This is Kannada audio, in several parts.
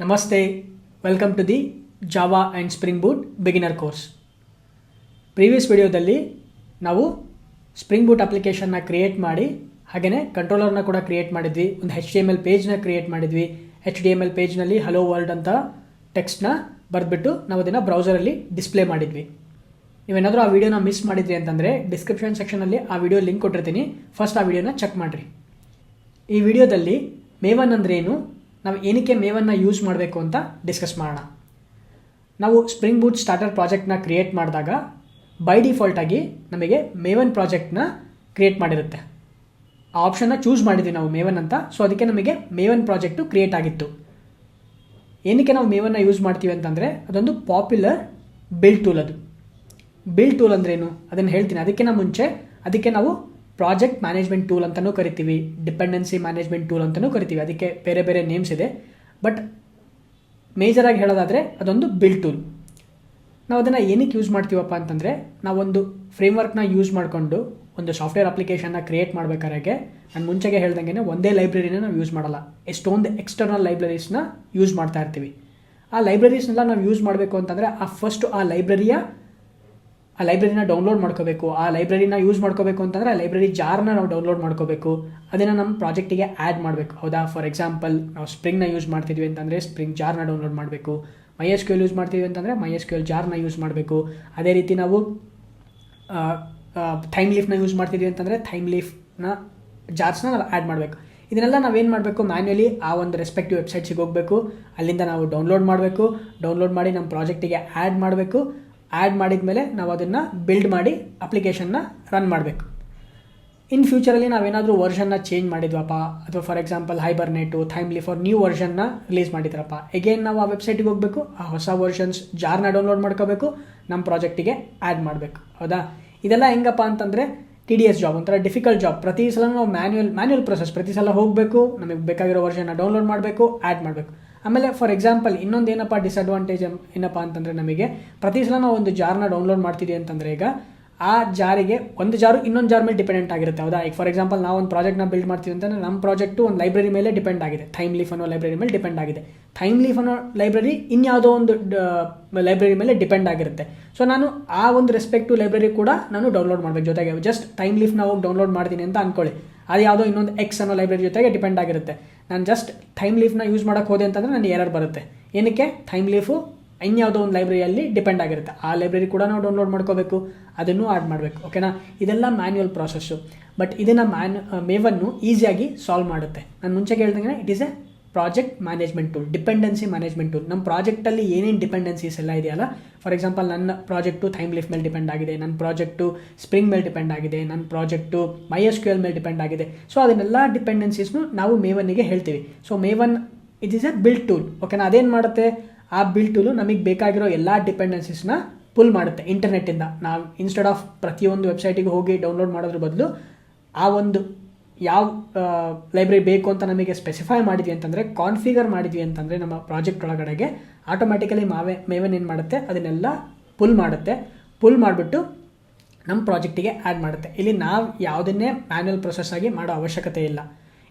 ನಮಸ್ತೆ welcome to the Java and Spring Boot beginner course previous ವಿಡಿಯೋದಲ್ಲಿ ನಾವು ಸ್ಪ್ರಿಂಗ್ ಬೂಟ್ ಅಪ್ಲಿಕೇಶನ್ನ ಕ್ರಿಯೇಟ್ ಮಾಡಿ ಹಾಗೆಯೇ ಕಂಟ್ರೋಲರ್ನ ಕೂಡ ಕ್ರಿಯೇಟ್ ಮಾಡಿದ್ವಿ, ಒಂದು ಹೆಚ್ ಡಿ ಎಂ ಎಲ್ ಪೇಜ್ನ ಕ್ರಿಯೇಟ್ ಮಾಡಿದ್ವಿ. ಹೆಚ್ ಡಿ ಎಂ ಎಲ್ ಪೇಜ್ನಲ್ಲಿ ಹಲೋ ವರ್ಲ್ಡ್ ಅಂತ ಟೆಕ್ಸ್ಟ್ನ ಬರೆದ್ಬಿಟ್ಟು ನಾವು ಅದನ್ನು ಬ್ರೌಸರಲ್ಲಿ ಡಿಸ್ಪ್ಲೇ ಮಾಡಿದ್ವಿ. ನೀವೇನಾದರೂ ಆ ವಿಡಿಯೋನ ಮಿಸ್ ಮಾಡಿದ್ರಿ ಅಂತಂದರೆ ಡಿಸ್ಕ್ರಿಪ್ಷನ್ ಸೆಕ್ಷನಲ್ಲಿ ಆ ವಿಡಿಯೋ ಲಿಂಕ್ ಕೊಟ್ಟಿರ್ತೀನಿ. ಫಸ್ಟ್ ಆ ವಿಡಿಯೋನ ಚೆಕ್ ಮಾಡಿರಿ. ಈ ವಿಡಿಯೋದಲ್ಲಿ ಮೇವನ್ ಅಂದ್ರೆ ಏನು ನಾವು ಏನಕ್ಕೆ ಮೇವನ್ನು ಯೂಸ್ ಮಾಡಬೇಕು ಅಂತ ಡಿಸ್ಕಸ್ ಮಾಡೋಣ. ನಾವು ಸ್ಪ್ರಿಂಗ್ ಬೂಟ್ ಸ್ಟಾರ್ಟರ್ ಪ್ರಾಜೆಕ್ಟ್ನ ಕ್ರಿಯೇಟ್ ಮಾಡಿದಾಗ ಬೈ ಡಿಫಾಲ್ಟಾಗಿ ನಮಗೆ ಮೇವನ್ ಪ್ರಾಜೆಕ್ಟ್ನ ಕ್ರಿಯೇಟ್ ಮಾಡಿರುತ್ತೆ. ಆ ಆಪ್ಷನ್ನ ಚೂಸ್ ಮಾಡಿದ್ವಿ ನಾವು ಮೇವನ್ ಅಂತ ಸೊ ಅದಕ್ಕೆ ನಮಗೆ ಮೇವನ್ ಪ್ರಾಜೆಕ್ಟು ಕ್ರಿಯೇಟ್ ಆಗಿತ್ತು. ಏನಕ್ಕೆ ನಾವು ಮೇವನ್ನ ಯೂಸ್ ಮಾಡ್ತೀವಿ ಅಂತಂದರೆ, ಅದೊಂದು ಪಾಪ್ಯುಲರ್ ಬಿಲ್ಡ್ ಟೂಲ್ ಅದು. ಬಿಲ್ಡ್ ಟೂಲ್ ಅಂದ್ರೇನು? ಅದನ್ನು ಹೇಳ್ತೀನಿ. ಅದಕ್ಕಿಂತ ಮುಂಚೆ, ಅದಕ್ಕೆ ನಾವು ಪ್ರಾಜೆಕ್ಟ್ ಮ್ಯಾನೇಜ್ಮೆಂಟ್ ಟೂಲ್ ಅಂತಲೂ ಕರಿತೀವಿ, ಡಿಪೆಂಡೆನ್ಸಿ ಮ್ಯಾನೇಜ್ಮೆಂಟ್ ಟೂಲ್ ಅಂತಲೂ ಕರಿತೀವಿ. ಅದಕ್ಕೆ ಬೇರೆ ಬೇರೆ ನೇಮ್ಸ್ ಇದೆ. ಬಟ್ ಮೇಜರಾಗಿ ಹೇಳೋದಾದರೆ ಅದೊಂದು ಬಿಲ್ಡ್ ಟೂಲ್. ನಾವು ಅದನ್ನು ಏನಕ್ಕೆ ಯೂಸ್ ಮಾಡ್ತೀವಪ್ಪ ಅಂತಂದರೆ, ನಾವೊಂದು ಫ್ರೇಮ್ವರ್ಕ್ನ ಯೂಸ್ ಮಾಡಿಕೊಂಡು ಒಂದು ಸಾಫ್ಟ್ವೇರ್ ಅಪ್ಲಿಕೇಶನ್ನ ಕ್ರಿಯೇಟ್ ಮಾಡಬೇಕಾದ್ರೆ ನಾನು ಮುಂಚೆಗೆ ಹೇಳ್ದಂಗೆ ಒಂದೇ ಲೈಬ್ರರಿನ ನಾವು ಯೂಸ್ ಮಾಡಲ್ಲ. ಎಷ್ಟೊಂದು ಎಕ್ಸ್ಟರ್ನಲ್ ಲೈಬ್ರರೀಸ್ನ ಯೂಸ್ ಮಾಡ್ತಾ ಇರ್ತೀವಿ. ಆ ಲೈಬ್ರರೀಸ್ನೆಲ್ಲ ನಾವು ಯೂಸ್ ಮಾಡಬೇಕು ಅಂತಂದರೆ ಆ ಫಸ್ಟು ಆ ಲೈಬ್ರರಿಯ ಆ ಲೈಬ್ರರಿನ ಡೌನ್ಲೋಡ್ ಮಾಡ್ಕೋಬೇಕು. ಆ ಲೈಬ್ರರಿನ ಯೂಸ್ ಮಾಡ್ಕೋಬೇಕು ಅಂತಂದರೆ ಆ ಲೈಬ್ರರಿ ಜಾರ್ನ ನಾವು ಡೌನ್ಲೋಡ್ ಮಾಡ್ಕೋಬೇಕು. ಅದನ್ನು ನಮ್ಮ ಪ್ರಾಜೆಕ್ಟಿಗೆ ಆ್ಯಡ್ ಮಾಡಬೇಕು. ಹೌದಾ? ಫಾರ್ ಎಕ್ಸಾಂಪಲ್ ನಾವು ಸ್ಪ್ರಿಂಗ್ನ ಯೂಸ್ ಮಾಡ್ತಿದ್ವಿ ಅಂತಂದರೆ ಸ್ಪ್ರಿಂಗ್ ಜಾರ್ನ ಡೌನ್ಲೋಡ್ ಮಾಡಬೇಕು. ಮೈ ಎಸ್ ಕ್ಯೂಲ್ ಯೂಸ್ ಮಾಡ್ತೀವಿ ಅಂತಂದರೆ ಮೈ ಎಸ್ ಕ್ಯೂಲ್ ಜಾರ್ನ ಯೂಸ್ ಮಾಡಬೇಕು. ಅದೇ ರೀತಿ ನಾವು ಥೈಮ್ ಲೀಫ್ನ ಯೂಸ್ ಮಾಡ್ತಿದ್ವಿ ಅಂತಂದರೆ ಥೈಮ್ ಲೀಫ್ನ ಜಾರ್ಸ್ನ ನಾವು ಆ್ಯಡ್ ಮಾಡಬೇಕು. ಇದನ್ನೆಲ್ಲ ನಾವೇನು ಮಾಡಬೇಕು? ಮ್ಯಾನ್ಯಲಿ ಆ ಒಂದು ರೆಸ್ಪೆಕ್ಟಿವ್ ವೆಬ್ಸೈಟ್ಸಿಗೆ ಹೋಗಬೇಕು. ಅಲ್ಲಿಂದ ನಾವು ಡೌನ್ಲೋಡ್ ಮಾಡಬೇಕು. ಡೌನ್ಲೋಡ್ ಮಾಡಿ ನಮ್ಮ ಪ್ರಾಜೆಕ್ಟಿಗೆ ಆ್ಯಡ್ ಮಾಡಬೇಕು. ಆ್ಯಡ್ ಮಾಡಿದ ಮೇಲೆ ನಾವು ಅದನ್ನು ಬಿಲ್ಡ್ ಮಾಡಿ ಅಪ್ಲಿಕೇಶನ್ನ ರನ್ ಮಾಡಬೇಕು. ಇನ್ ಫ್ಯೂಚರಲ್ಲಿ ನಾವೇನಾದರೂ ವರ್ಷನ್ನ ಚೇಂಜ್ ಮಾಡಿದ್ವಪ್ಪ, ಅಥವಾ for example Hibernate Thymeleaf for new ವರ್ಷನ್ನ release ಮಾಡಿದ್ರಪ್ಪ. ಎಗೇನ್ ನಾವು ಆ ವೆಬ್ಸೈಟಿಗೆ ಹೋಗಬೇಕು, ಆ ಹೊಸ ವರ್ಷನ್ಸ್ ಜಾರ್ನ ಡೌನ್ಲೋಡ್ ಮಾಡ್ಕೋಬೇಕು ನಮ್ಮ ಪ್ರಾಜೆಕ್ಟಿಗೆ ಆ್ಯಡ್ ಮಾಡಬೇಕು. ಹೌದಾ? ಇದೆಲ್ಲ ಹೆಂಗಪ್ಪ ಅಂತಂದರೆ ಟಿ ಡಿ ಎಸ್ ಜಾಬ್ ಒಂಥರ ಡಿಫಿಕಲ್ಟ್ ಜಾಬ್ ಪ್ರತಿ ಸಲ ನಾವು ಮ್ಯಾನ್ಯುಯಲ್ ಮ್ಯಾನ್ಯುಯಲ್ ಪ್ರೊಸೆಸ್ ಪ್ರತಿ ಸಲ ಹೋಗಬೇಕು, ನಮಗೆ ಬೇಕಾಗಿರೋ ವರ್ಷನ್ನ ಡೌನ್ಲೋಡ್ ಮಾಡಬೇಕು ಆ್ಯಡ್ ಮಾಡಬೇಕು. ಆಮೇಲೆ ಫಾರ್ ಎಕ್ಸಾಂಪಲ್ ಇನ್ನೊಂದು ಏನಪ್ಪ ಡಿಸ್ಅಡ್ವಾಂಟೇಜ್ ಏನಪ್ಪ ಅಂತಂದರೆ ನಮಗೆ, ಪ್ರತಿ ಸಲ ನಾವು ಒಂದು ಜಾರ್ನ ಡೌನ್ಲೋಡ್ ಮಾಡ್ತೀವಿ ಅಂತಂದರೆ ಈಗ, ಆ ಜಾರಿಗೆ ಒಂದು ಜಾರು ಇನ್ನೊಂದು ಜಾರ್ ಮೇಲೆ ಡಿಪೆಂಡೆಂಟ್ ಆಗಿರುತ್ತೆ, ಹೌದಾ? ಈಗ ಫಾರ್ ಎಕ್ಸಾಂಪಲ್ ನಾವು ಒಂದು ಪ್ರಾಜೆಕ್ಟ್ನ ಬಿಲ್ಡ್ ಮಾಡ್ತೀವಿ ಅಂತಂದರೆ ನಮ್ಮ ಪ್ರಾಜೆಕ್ಟು ಒಂದು ಲೈಬ್ರರಿ ಮೇಲೆ ಡಿಪೆಂಡ್ ಆಗಿದೆ. ಥೈಮ್ ಲೀಫ್ ಅನ್ನೋ ಲೈಬ್ರರಿ ಮೇಲೆ ಡಿಪೆಂಡ್ ಆಗಿದೆ. ಥೈಮ್ ಲೀಫ್ ಅನ್ನೋ ಲೈಬ್ರರಿ ಇನ್ಯಾವುದೋ ಒಂದು ಲೈಬ್ರರಿ ಮೇಲೆ ಡಿಪೆಂಡ್ ಆಗಿರುತ್ತೆ. ಸೊ ನಾನು ಆ ಒಂದು ರೆಸ್ಪೆಕ್ಟಿವ್ ಲೈಬ್ರರಿ ಕೂಡ ನಾನು ಡೌನ್ಲೋಡ್ ಮಾಡಬೇಕು. ಜೊತೆಗೆ ಜಸ್ಟ್ ಟೈಮ್ ಲೀಫ್ ನಾವು ಡೌನ್ಲೋಡ್ ಮಾಡ್ತೀನಿ ಅಂತ ಅನ್ಕೊಳ್ಳಿ. ಅದು ಯಾವುದೋ ಇನ್ನೊಂದು ಎಕ್ಸ್ ಅನ್ನೋ ಲೈಬ್ರರಿ ಜೊತೆಗೆ ಡಿಪೆಂಡ್ ಆಗಿರುತ್ತೆ. ನಾನು ಜಸ್ಟ್ ಟೈಮ್ ಲೀಫ್ನ ಯೂಸ್ ಮಾಡೋಕ್ಕೆ ಹೋದೆ ಅಂತಂದರೆ ನನಗೆ ಎರರ್ ಬರುತ್ತೆ. ಏನಕ್ಕೆ? ಟೈಮ್ ಲೀಫು ಇನ್ಯಾವುದೋ ಒಂದು ಲೈಬ್ರರಿಯಲ್ಲಿ ಡಿಪೆಂಡ್ ಆಗಿರುತ್ತೆ. ಆ ಲೈಬ್ರರಿ ಕೂಡ ನಾವು ಡೌನ್ಲೋಡ್ ಮಾಡ್ಕೋಬೇಕು. ಅದನ್ನು ಆ್ಯಡ್ ಮಾಡಬೇಕು. ಓಕೆನಾ ಇದೆಲ್ಲ ಮ್ಯಾನ್ಯುವಲ್ ಪ್ರಾಸೆಸ್ಸು ಬಟ್ ಇದನ್ನು ಮ್ಯಾನ್ ಮೇವನ್ನು ಈಸಿಯಾಗಿ ಸಾಲ್ವ್ ಮಾಡುತ್ತೆ. ನಾನು ಮುಂಚೆ ಕೇಳ್ದಂಗೆ it is a project management tool, dependency management tool. ನಮ್ಮ ಪ್ರಾಜೆಕ್ಟಲ್ಲಿ ಏನೇನು ಡಿಪೆಂಡೆನ್ಸೀಸ್ ಎಲ್ಲ ಇದೆಯಲ್ಲ? ಫಾರ್ ಎಕ್ಸಾಂಪಲ್ ನನ್ನ ಪ್ರಾಜೆಕ್ಟು ಥೈಮ್ ಲೈಫ್ ಮೇಲೆ ಡಿಪೆಂಡ್ ಆಗಿದೆ, ನನ್ನ ಪ್ರಾಜೆಕ್ಟು ಸ್ಪ್ರಿಂಗ್ ಮೇಲೆ ಡಿಪೆಂಡ್ ಆಗಿದೆ, ನನ್ನ ಪ್ರಾಜೆಕ್ಟು ಮೈ ಮೇಲೆ ಡಿಪೆಂಡ್ ಆಗಿದೆ. ಸೊ ಅದನ್ನೆಲ್ಲ ಡಿಪೆಂಡೆನ್ಸೀಸ್ನು ನಾವು ಮೇವನ್ನಿಗೆ ಹೇಳ್ತೀವಿ. So Maven it is a build tool ಓಕೆನಾ ಅದೇನು ಮಾಡುತ್ತೆ? ಆ ಬಿಲ್ ಟೂಲು ನಮಗೆ ಬೇಕಾಗಿರೋ ಎಲ್ಲ ಡಿಪೆಂಡೆನ್ಸೀಸ್ನ ಪುಲ್ ಮಾಡುತ್ತೆ ಇಂಟರ್ನೆಟ್ಟಿಂದ ನಾವು ಇನ್ಸ್ಟೆಡ್ ಆಫ್ ಪ್ರತಿಯೊಂದು ವೆಬ್ಸೈಟಿಗೆ ಹೋಗಿ ಡೌನ್ಲೋಡ್ ಮಾಡೋದ್ರ ಬದಲು, ಆ ಒಂದು ಯಾವ ಲೈಬ್ರರಿ ಬೇಕು ಅಂತ ನಮಗೆ ಸ್ಪೆಸಿಫೈ ಮಾಡಿದ್ವಿ ಅಂತಂದರೆ ಕಾನ್ಫಿಗರ್ ಮಾಡಿದ್ವಿ ಅಂತಂದರೆ ನಮ್ಮ ಪ್ರಾಜೆಕ್ಟ್ ಒಳಗಡೆಗೆ ಆಟೋಮ್ಯಾಟಿಕಲಿ ಮಾವೆ, ಮೇವನ್ ಏನು ಮಾಡುತ್ತೆ, ಅದನ್ನೆಲ್ಲ ಪುಲ್ ಮಾಡುತ್ತೆ. ಪುಲ್ ಮಾಡಿಬಿಟ್ಟು ನಮ್ಮ ಪ್ರಾಜೆಕ್ಟಿಗೆ ಆ್ಯಡ್ ಮಾಡುತ್ತೆ. ಇಲ್ಲಿ ನಾವು ಯಾವುದನ್ನೇ ಮ್ಯಾನ್ಯಲ್ ಪ್ರೊಸೆಸ್ ಆಗಿ ಮಾಡೋ ಅವಶ್ಯಕತೆ ಇಲ್ಲ.